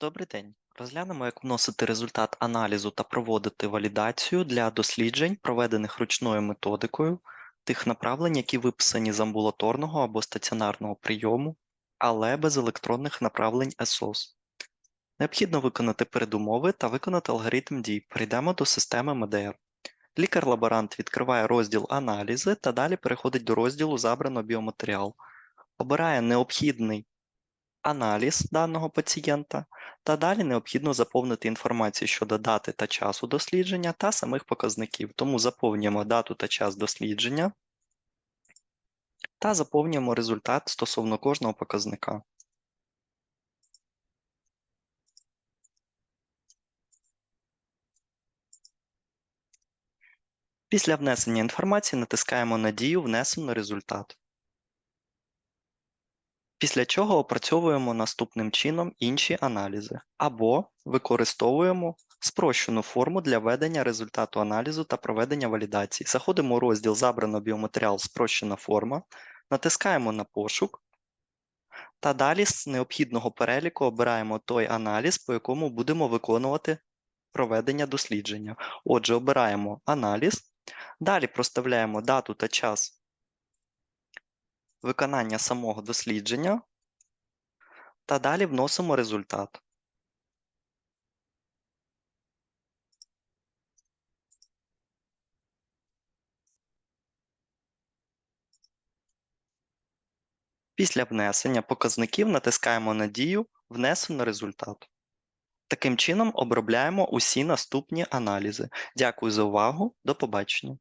Добрий день. Розглянемо, як вносити результат аналізу та проводити валідацію для досліджень, проведених ручною методикою, тих направлень, які виписані з амбулаторного або стаціонарного прийому, але без електронних направлень ЕСОС. Необхідно виконати передумови та виконати алгоритм дій. Перейдемо до системи МДР. Лікар-лаборант відкриває розділ Аналізи та далі переходить до розділу Забрано біоматеріал. Обирає необхідний аналіз даного пацієнта, та далі необхідно заповнити інформацію щодо дати та часу дослідження та самих показників. Тому заповнюємо дату та час дослідження та заповнюємо результат стосовно кожного показника. Після внесення інформації натискаємо на дію Внесено результат. Після чого опрацьовуємо наступним чином інші аналізи. Або використовуємо спрощену форму для ведення результату аналізу та проведення валідації. Заходимо у розділ Забрано біоматеріал. Спрощена форма, натискаємо на пошук. Та далі з необхідного переліку обираємо той аналіз, по якому будемо виконувати проведення дослідження. Отже, обираємо аналіз, далі проставляємо дату та час виконання самого дослідження та далі вносимо результат. Після внесення показників натискаємо на дію Внесено результат. Таким чином обробляємо усі наступні аналізи. Дякую за увагу. До побачення.